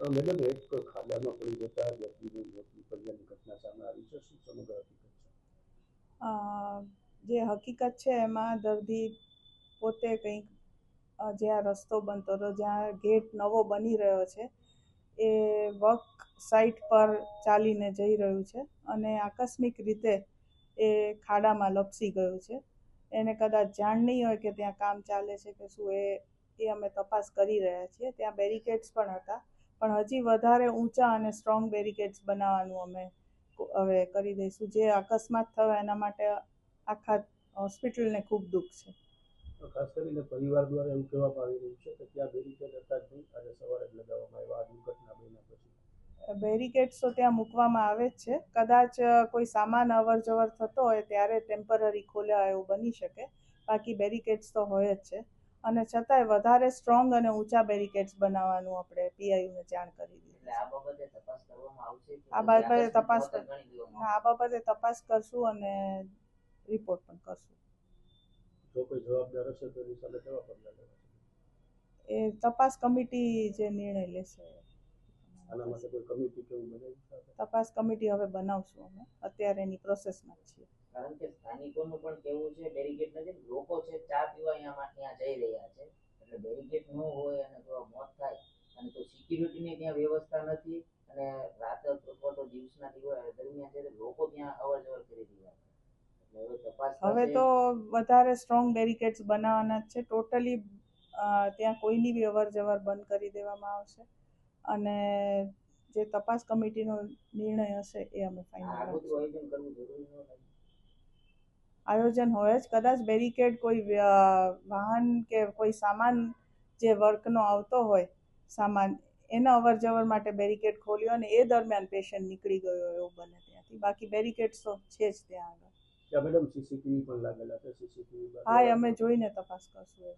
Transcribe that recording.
Madam એક ખાડામાં પડી જતા વ્યક્તિનું મોત નિપજ્યાની ઘટના સામે આવી છે? શું સમગ્ર હકીકત છે? જે હકીકત છે એમાં દર્દી પોતે કંઈક જે જ્યાં રસ્તો બનતો હતો જ્યાં ગેટ નવો બની રહ્યો છે, એ વર્ક સાઇટ પર ચાલીને જઈ રહ્યું છે અને આકસ્મિક રીતે એ ખાડામાં લપસી ગયું છે. એને કદાચ જાણ નહીં હોય કે ત્યાં કામ ચાલે છે કે શું એ એ અમે તપાસ કરી રહ્યા છીએ. ત્યાં બેરિકેડ્સ પણ હતા. પણ હજી વધારે ઊંચા અને સ્ટ્રોંગ બેરિકેડ્સ બનાવવાનું અમે હવે કરી દઈશું. જે અકસ્માત થયો એના માટે આખા હોસ્પિટલને ખૂબ દુઃખ છે. ખાસ કરીને પરિવાર દ્વારા એવું કહેવામાં આવી રહ્યું છે કે ત્યાં બેરિકેડ હતા જ નહીં આજે સવારે જ લગાવવામાં આવ્યા આ દુર્ઘટના બન્યા પછી. બેરિકેડ્સ તો ત્યાં મૂકવામાં આવે જ છે. કદાચ કોઈ સામાન અવર જવર થતો હોય ત્યારે ટેમ્પરરી ખોલ્યા હોય એવું બની શકે. બાકી બેરિકેડ્સ તો હોય જ છે. અને છતાંય વધારે સ્ટ્રોંગ અને ઊંચા બેરિકેડ્સ બનાવવાનું આપણે પીઆઈયુને જાણ કરી દીધી આ બાબતે તપાસ કરવામાં આવશે કે આ બાબતે તપાસ મોત જ આ બાબતે તપાસ કરશું અને રિપોર્ટ પણ કરશું. જો કોઈ જવાબદાર હશે તો એની સામે કેવા પગલાં એ તપાસ કમિટી જે નિર્ણય લેશે. આના માટે કોઈ કમિટી કેવું બનાવી છે? તપાસ કમિટી હવે બનાવશું અમે. અત્યારે એની પ્રોસેસમાં છીએ. કારણ કે સ્થાનિકોનું પણ કેવું છે બેરિકેડ નથી લોકો છે ચા પીવા અહીંયા ત્યાં જઈ રહ્યા છે. એટલે બેરિકેડ ન હોય અને થોડા મોત થાય. અને તો સિક્યુરિટીની ત્યાં વ્યવસ્થા નથી અને રાત અથવા તો દિવસના દિવસ દરમિયાન છે લોકો ત્યાં અવર જવર કરી રહ્યા છે. હવે. તો વધારે સ્ટ્રોંગ બેરિકેડ્સ બનાવવાના છે. ટોટલી ત્યાં કોઈની બી અવર જવર બંધ કરી દેવામાં આવશે. અને જે તપાસ કમિટીનો નિર્ણય હશે એ અમે ફાઇનલ આયોજન કરવું જરૂરી આયોજન હોય જ. કદાચ બેરિકેડ કોઈ વાહન કે કોઈ સામાન જે વર્કનો આવતો હોય સામાન એના અવર જવર માટે બેરિકેડ ખોલ્યો અને એ દરમિયાન પેશન્ટ નીકળી ગયો એવું બને ત્યાંથી. બાકી બેરિકેડ તો છે જ ત્યાં આગળ. મેડમ સીસીટીવી પણ લાગેલા છે સીસીટીવી હા અમે જોઈને તપાસ કરશું.